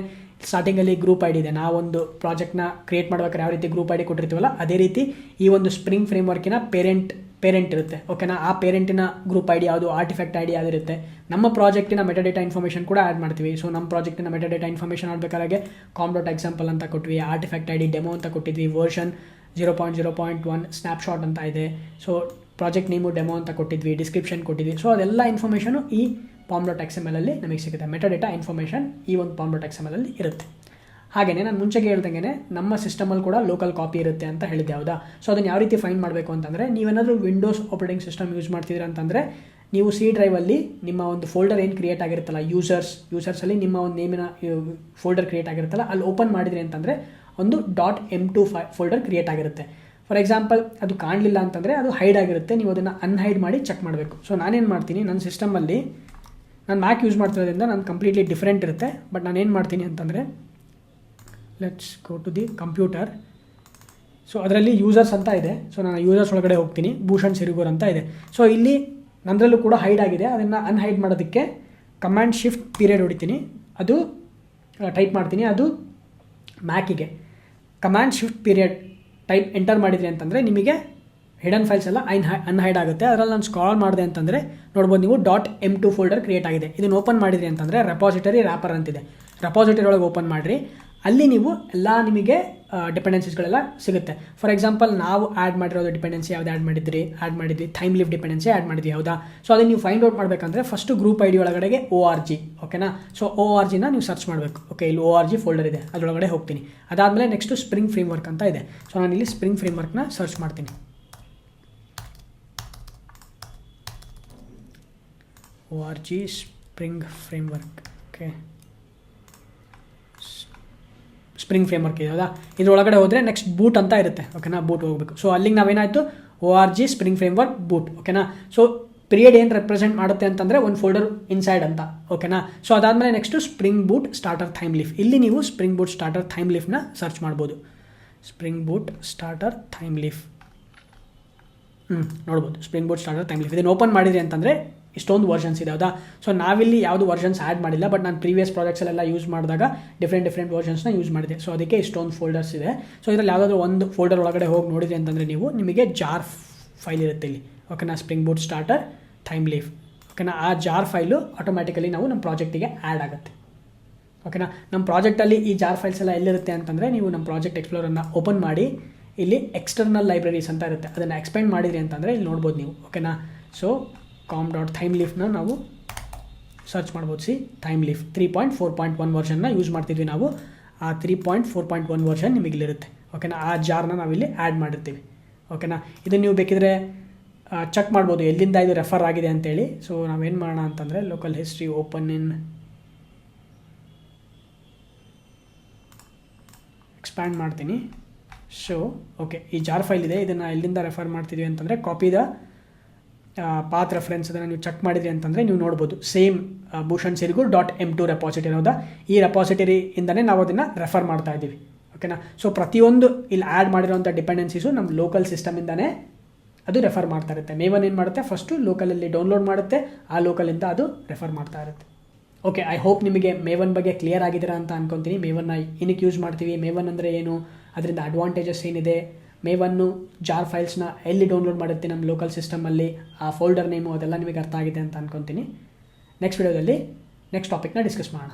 ಸ್ಟಾರ್ಟಿಂಗಲ್ಲಿ ಗ್ರೂಪ್ ಐಡಿ ಇದೆ. ನಾವೊಂದು ಪ್ರಾಜೆಕ್ಟ್ನ ಕ್ರಿಯೇಟ್ ಮಾಡ್ಬೇಕಾದ್ರೆ ಯಾವ ರೀತಿ ಗ್ರೂಪ್ ಐಡಿ ಕೊಟ್ಟಿರ್ತೀವಲ್ಲ, ಅದೇ ರೀತಿ ಈ ಒಂದು ಸ್ಪ್ರಿಂಗ್ ಫ್ರೇಮ್ವರ್ಕಿನ ಪೇರೆಂಟ್ ಪೇರೆಂಟ್ ಇರುತ್ತೆ. ಓಕೆನಾ ಆ ಪೇರೆಂಟಿನ ಗ್ರೂಪ್ ಐ ಡಿ ಯಾವುದು? ಆರ್ಟಿಫ್ಯಾಕ್ಟ್ ಐ ಡಿ ಯಾವುದಿರುತ್ತೆ ನಮ್ಮ ಪ್ರಾಜೆಕ್ಟಿನ ಮೆಟಾಡೇಟಾ ಇನ್ಫಾರ್ಮೇಷನ್ ಕೂಡ ಆ್ಯಡ್ ಮಾಡ್ತೀವಿ. ಸೊ ನಮ್ಮ ಪ್ರಾಜೆಕ್ಟಿನ ಮೆಟಾಡೇಟಾ ಇನ್ಫಾರ್ಮೇಷನ್ ಆಡಬೇಕಾದ್ರೆ ಕಾಮ್ ಎಕ್ಸಾಂಪಲ್ ಅಂತ ಕೊಟ್ವಿ ಆರ್ಟಿಫ್ಯಾಕ್ಟ್ ಐ ಡಿ ಡೆಮೋ ಅಂತ ಕೊಟ್ಟಿದ್ವಿ version zero point zero point one snapshot ಅಂತ ಇದೆ. ಸೊ ಪ್ರಾಜೆಕ್ಟ್ ನೇಮು ಡೆಮೋ ಅಂತ ಕೊಟ್ಟಿದ್ವಿ ಡಿಸ್ಕ್ರಿಪ್ಷನ್ ಕೊಟ್ಟಿದ್ವಿ. ಸೊ ಅದೆಲ್ಲ ಇನ್ಫಾರ್ಮೇಷನು ಈ ಪಾಮ್ ಡಾಟ್ ಎಲಲ್ಲಿ ನಮಗೆ ಸಿಗುತ್ತೆ ಮೆಟಾಡೇಟಾ ಇನ್ಫಾರ್ಮೇಷನ್ ಈ ಒಂದು ಪಾಮ್ ಡಾಟ್ ಎಕ್ಸ್ ಎಂ ಅಲ್ಲಿ ಇರುತ್ತೆ. ಹಾಗೆಯೇ ನಾನು ಮುಂಚೆಗೆ ಹೇಳ್ದಂಗೆ ನಮ್ಮ ಸಿಸ್ಟಮಲ್ಲಿ ಕೂಡ ಲೋಕಲ್ ಕಾಪಿ ಇರುತ್ತೆ ಅಂತ ಹೇಳಿದ್ದೆ, ಹೌದಾ? ಸೊ ಅದನ್ನು ಯಾವ ರೀತಿ ಫೈಂಡ್ ಮಾಡಬೇಕು ಅಂತಂದರೆ ನೀವೇನಾದರೂ ವಿಂಡೋಸ್ ಆಪರೇಟಿಂಗ್ ಸಿಸ್ಟಮ್ ಯೂಸ್ ಮಾಡ್ತಿದ್ದೀರ ಅಂತಂದರೆ ನೀವು ಸಿ ಡ್ರೈವಲ್ಲಿ ನಿಮ್ಮ ಒಂದು ಫೋಲ್ಡರ್ ಏನು ಕ್ರಿಯೇಟ್ ಆಗಿರುತ್ತಲ್ಲ ಯೂಸರ್ಸ್ ಯೂಸರ್ಸಲ್ಲಿ ನಿಮ್ಮ ಒಂದು ನೇಮಿನ ಫೋಲ್ಡರ್ ಕ್ರಿಯೇಟ್ ಆಗಿರುತ್ತಲ್ಲ, ಅಲ್ಲಿ ಓಪನ್ ಮಾಡಿದ್ರಿ ಅಂತಂದರೆ ಒಂದು ಡಾಟ್ ಎಂ ಟು ಫೈ ಫೋಲ್ಡರ್ ಕ್ರಿಯೇಟ್ ಆಗಿರುತ್ತೆ. ಫಾರ್ ಎಕ್ಸಾಂಪಲ್ ಅದು ಕಾಣಲಿಲ್ಲ ಅಂತಂದರೆ ಅದು ಹೈಡ್ ಆಗಿರುತ್ತೆ, ನೀವು ಅದನ್ನು ಅನ್ಹೈಡ್ ಮಾಡಿ ಚೆಕ್ ಮಾಡಬೇಕು. ಸೊ ನಾನೇನು ಮಾಡ್ತೀನಿ ನನ್ನ ಸಿಸ್ಟಮಲ್ಲಿ ನಾನು ಮ್ಯಾಕ್ ಯೂಸ್ ಮಾಡ್ತಿರೋದ್ರಿಂದ ನಾನು ಕಂಪ್ಲೀಟ್ಲಿ ಡಿಫ್ರೆಂಟ್ ಇರುತ್ತೆ. ಬಟ್ ನಾನು ಏನು ಮಾಡ್ತೀನಿ ಅಂತಂದರೆ let's go to the computer so ಅದರಲ್ಲಿ ಯೂಸರ್ಸ್ ಅಂತ ಇದೆ. ಸೊ ನಾನು ಯೂಸರ್ಸ್ ಒಳಗಡೆ ಹೋಗ್ತೀನಿ. ಭೂಷಣ್ ಸಿರಿಗೂರ್ ಅಂತ ಇದೆ. ಸೊ ಇಲ್ಲಿ ನನ್ನದ್ರಲ್ಲೂ ಕೂಡ ಹೈಡ್ ಆಗಿದೆ. ಅದನ್ನು ಅನ್ಹೈಡ್ ಮಾಡೋದಕ್ಕೆ ಕಮ್ಯಾಂಡ್ ಶಿಫ್ಟ್ ಪೀರಿಯಡ್ ಹೊಡಿತೀನಿ. ಅದು ಟೈಪ್ ಮಾಡ್ತೀನಿ. ಅದು ಮ್ಯಾಕಿಗೆ command shift period type enter ಮಾಡಿದ್ರಿ ಅಂತಂದರೆ ನಿಮಗೆ ಹಿಡನ್ ಫೈಲ್ಸ್ ಎಲ್ಲ ಐನ್ ಅನ್ಹೈಡ್ ಆಗುತ್ತೆ. ಅದರಲ್ಲಿ ನಾನು ಸ್ಕ್ರಾಲ್ ಮಾಡಿದೆ ಅಂತಂದರೆ ನೋಡ್ಬೋದು ನೀವು dot M two folder create ಆಗಿದೆ. ಇದನ್ನು ಓಪನ್ ಮಾಡಿದ್ರಿ ಅಂತಂದರೆ ರೆಪಾಸಿಟರಿ ರ್ಯಾಪರ್ ಅಂತಿದೆ. ರೆಪಾಸಿಟರಿ ಒಳಗೆ ಓಪನ್ ಮಾಡಿರಿ. ಅಲ್ಲಿ ನೀವು ಎಲ್ಲ ನಿಮಗೆ ಡಿಪೆಂಡೆನ್ಸೀಸ್ಗಳೆಲ್ಲ ಸಿಗುತ್ತೆ. ಫಾರ್ ಎಕ್ಸಾಂಪಲ್ ನಾವು ಆ್ಯಡ್ ಮಾಡಿರೋದು ಡಿಪೆಂಡೆನ್ಸಿ ಯಾವ್ದು ಆ್ಯಡ್ ಮಾಡಿದ್ರಿ? ಆ್ಯಡ್ ಮಾಡಿದ್ವಿ ಥೈಮ್ ಲಿಫ್ ಡಿಪೆಂಡೆನ್ಸಿ ಆ್ಯಡ್ ಮಾಡಿದ್ವಿ, ಹೌದಾ? ಸೊ ಅದನ್ನು ನೀವು ಫೈಂಡ್ ಔಟ್ ಮಾಡಬೇಕಂದ್ರೆ ಫಸ್ಟು ಗ್ರೂಪ್ ಐ ಡಿ ಒಳಗಡೆಗೆ ಓ ಆರ್ ಜಿ ಓಕೆನಾ ಸೊ ಓ ಆರ್ ಜಿನ ನೀವು ಸರ್ಚ್ ಮಾಡಬೇಕು. ಓಕೆ ಇಲ್ಲಿ ಓ ಆರ್ ಜಿ ಫೋಲ್ಡರ್ ಇದೆ. ಅದರೊಳಗಡೆ ಹೋಗ್ತೀನಿ. ಅದಾದಮೇಲೆ ನೆಕ್ಸ್ಟು ಸ್ಪ್ರಿಂಗ್ ಫ್ರೇಮ್ ವರ್ಕ್ ಅಂತ ಇದೆ. ಸೊ ನಾನು ಇಲ್ಲಿ ಸ್ಪ್ರಿಂಗ್ ಫ್ರೇಮ್ ವರ್ಕ್ನ ಸರ್ಚ್ ಮಾಡ್ತೀನಿ. O R G Spring framework okay Spring framework ಇದೆ, ಹೌದಾ? ಇದ್ರೊಳಗಡೆ ಹೋದರೆ ನೆಕ್ಸ್ಟ್ ಬೂಟ್ ಅಂತ ಇರುತ್ತೆ ಓಕೆನಾ ಬೂಟ್ ಹೋಗಬೇಕು. ಸೊ ಅಲ್ಲಿಗೆ ನಾವೇನಾಯಿತು? O R G Spring framework boot ಓಕೆನಾ ಸೊ ಪಿರಿಯಡ್ ಏನು ರೆಪ್ರೆಸೆಂಟ್ ಮಾಡುತ್ತೆ ಅಂತಂದರೆ ಒಂದು ಫೋಲ್ಡರ್ ಇನ್ಸೈಡ್ ಅಂತ ಓಕೆನಾ ಸೊ ಅದಾದಮೇಲೆ next Spring Boot starter Thymeleaf ಇಲ್ಲಿ ನೀವು ಸ್ಪ್ರಿಂಗ್ ಬೂಟ್ ಸ್ಟಾರ್ಟರ್ ಥೈಮ್ ಲೀಫ್ನ ಸರ್ಚ್ ಮಾಡ್ಬೋದು. Spring boot starter Thymeleaf ಹ್ಞೂ ನೋಡ್ಬೋದು. Spring boot starter Thymeleaf ಇದನ್ನು ಓಪನ್ ಮಾಡಿದ್ರಿ ಅಂತಂದರೆ ಇಷ್ಟೊಂದು ವರ್ಷನ್ಸ್ ಇದೆ, ಹೌದಾ? ಸೊ ನಾವಿಲ್ಲಿ ಯಾವುದು ವರ್ಷನ್ಸ್ ಆ್ಯಡ್ ಮಾಡಿಲ್ಲ ಬಟ್ ನಾನು ಪ್ರೀವಿಯಸ್ ಪ್ರಾಜೆಕ್ಟ್ಸಲ್ಲೆಲ್ಲ ಯೂಸ್ ಮಾಡಿದಾಗ ಡಿಫ್ರೆಂಟ್ ಡಿಫ್ರೆಂಟ್ ವರ್ಷನ್ಸ್ನ ಯೂಸ್ ಮಾಡಿದೆ. ಸೊ ಅದಕ್ಕೆ ಇಷ್ಟೊಂದು ಫೋಲ್ಡರ್ಸ್ ಇದೆ. ಸೊ ಇದರಲ್ಲಿ ಯಾವುದಾದ್ರೂ ಒಂದು ಫೋಲ್ಡರ್ ಒಳಗಡೆ ಹೋಗಿ ನೋಡಿದ್ರಿ ಅಂತಂದರೆ ನೀವು ನಿಮಗೆ ಜಾರ್ ಫೈಲ್ ಇರುತ್ತೆ ಇಲ್ಲಿ. ಓಕೆನಾ Spring Boot starter Thymeleaf ಓಕೆನಾ ಆ ಜಾರ್ ಫೈಲು ಆಟೋಮ್ಯಾಟಿಕಲಿ ನಾವು ನಮ್ಮ ಪ್ರಾಜೆಕ್ಟಿಗೆ ಆ್ಯಡ್ ಆಗುತ್ತೆ. ಓಕೆನಾ ನಮ್ಮ ಪ್ರಾಜೆಕ್ಟಲ್ಲಿ ಈ ಜಾರ್ ಫೈಲ್ಸ್ ಎಲ್ಲ ಎಲ್ಲಿರುತ್ತೆ ಅಂತಂದರೆ ನೀವು ನಮ್ಮ ಪ್ರಾಜೆಕ್ಟ್ ಎಕ್ಸ್ಪ್ಲೋರನ್ನು ಓಪನ್ ಮಾಡಿ, ಇಲ್ಲಿ ಎಕ್ಸ್ಟರ್ನಲ್ ಲೈಬ್ರರೀಸ್ ಅಂತ ಇರುತ್ತೆ. ಅದನ್ನು ಎಕ್ಸ್ಪೆಂಡ್ ಮಾಡಿದ್ರಿ ಅಂತಂದರೆ ಇಲ್ಲಿ ನೋಡ್ಬೋದು ನೀವು. ಓಕೆನಾ ಸೊ ಕಾಮ್ ಡಾಟ್ ಥೈಮ್ ಲೀಫ್ನ ನಾವು ಸರ್ಚ್ ಮಾಡ್ಬೋದು. C Thymeleaf three point four point one version use ಮಾಡ್ತಿದ್ವಿ ನಾವು. ಆ three point four point one version ನಿಮಗೆ ಇಲ್ಲಿರುತ್ತೆ ಓಕೆನಾ ಆ ಜಾರ್ನ ನಾವಿಲ್ಲಿ ಆ್ಯಡ್ ಮಾಡಿರ್ತೀವಿ. ಓಕೆನಾ ಇದನ್ನು ನೀವು ಬೇಕಿದ್ರೆ ಚೆಕ್ ಮಾಡ್ಬೋದು. ಎಲ್ಲಿಂದ ಇದು ರೆಫರ್ ಆಗಿದೆ ಅಂತೇಳಿ. ಸೊ ನಾವೇನು ಮಾಡೋಣ ಅಂತಂದರೆ ಲೋಕಲ್ ಹಿಸ್ಟ್ರಿ ಓಪನ್ ಇನ್ ಎಕ್ಸ್ಪ್ಯಾಂಡ್ ಮಾಡ್ತೀನಿ. ಸೊ ಓಕೆ ಈ ಜಾರ್ ಫೈಲ್ ಇದೆ. ಇದನ್ನು ಎಲ್ಲಿಂದ ರೆಫರ್ ಮಾಡ್ತಿದ್ವಿ ಅಂತಂದರೆ ಕಾಪಿದ ಪಾತ್ ರೆಫರೆನ್ಸ್ ಅದನ್ನು ನೀವು ಚೆಕ್ ಮಾಡಿದ್ರಿ ಅಂತಂದರೆ ನೀವು ನೋಡ್ಬೋದು. ಸೇಮ್ ಭೂಷಣ್ ಸಿರಿಗು ಡಾಟ್ ಎಂ ಟು ರೆಪಾಸಿಟರಿ ಹೌದಾ ಈ ರೆಪಾಸಿಟರಿಯಿಂದನೇ ನಾವು ಅದನ್ನು ರೆಫರ್ ಮಾಡ್ತಾ ಇದ್ದೀವಿ. ಓಕೆನಾ ಸೊ ಪ್ರತಿಯೊಂದು ಇಲ್ಲಿ ಆ್ಯಡ್ ಮಾಡಿರೋಂಥ ಡಿಪೆಂಡೆನ್ಸೀಸು ನಮ್ಮ ಲೋಕಲ್ ಸಿಸ್ಟಮಿಂದನೇ ಅದು ರೆಫರ್ ಮಾಡ್ತಾ ಇರುತ್ತೆ. ಮೇವನ್ ಏನು ಮಾಡುತ್ತೆ? ಫಸ್ಟು ಲೋಕಲಲ್ಲಿ ಡೌನ್ಲೋಡ್ ಮಾಡುತ್ತೆ. ಆ ಲೋಕಲಿಂದ ಅದು ರೆಫರ್ ಮಾಡ್ತಾ ಇರುತ್ತೆ. ಓಕೆ ಐ ಹೋಪ್ ನಿಮಗೆ ಮೇವನ್ ಬಗ್ಗೆ ಕ್ಲಿಯರ್ ಆಗಿದ್ದೀರಾ ಅಂತ ಅನ್ಕೊತೀನಿ. ಮೇವನ್ನ ಏನಕ್ಕೆ ಯೂಸ್ ಮಾಡ್ತೀವಿ. ಮೇವನ್ ಅಂದರೆ ಏನು? ಅದರಿಂದ ಅಡ್ವಾಂಟೇಜಸ್ ಏನಿದೆ? ಮೇವನ್ನು ಜಾರ್ ಫೈಲ್ಸ್ನ ಎಲ್ಲಿ ಡೌನ್ಲೋಡ್ ಮಾಡುತ್ತೆ ನಮ್ಮ ಲೋಕಲ್ ಸಿಸ್ಟಮಲ್ಲಿ ಆ ಫೋಲ್ಡರ್ ನೇಮು ಅದೆಲ್ಲ ನಿಮಗೆ ಅರ್ಥ ಆಗಿದೆ ಅಂತ ಅನ್ಕೊತೀನಿ. ನೆಕ್ಸ್ಟ್ ವಿಡಿಯೋದಲ್ಲಿ ನೆಕ್ಸ್ಟ್ ಟಾಪಿಕ್ನ ಡಿಸ್ಕಸ್ ಮಾಡೋಣ.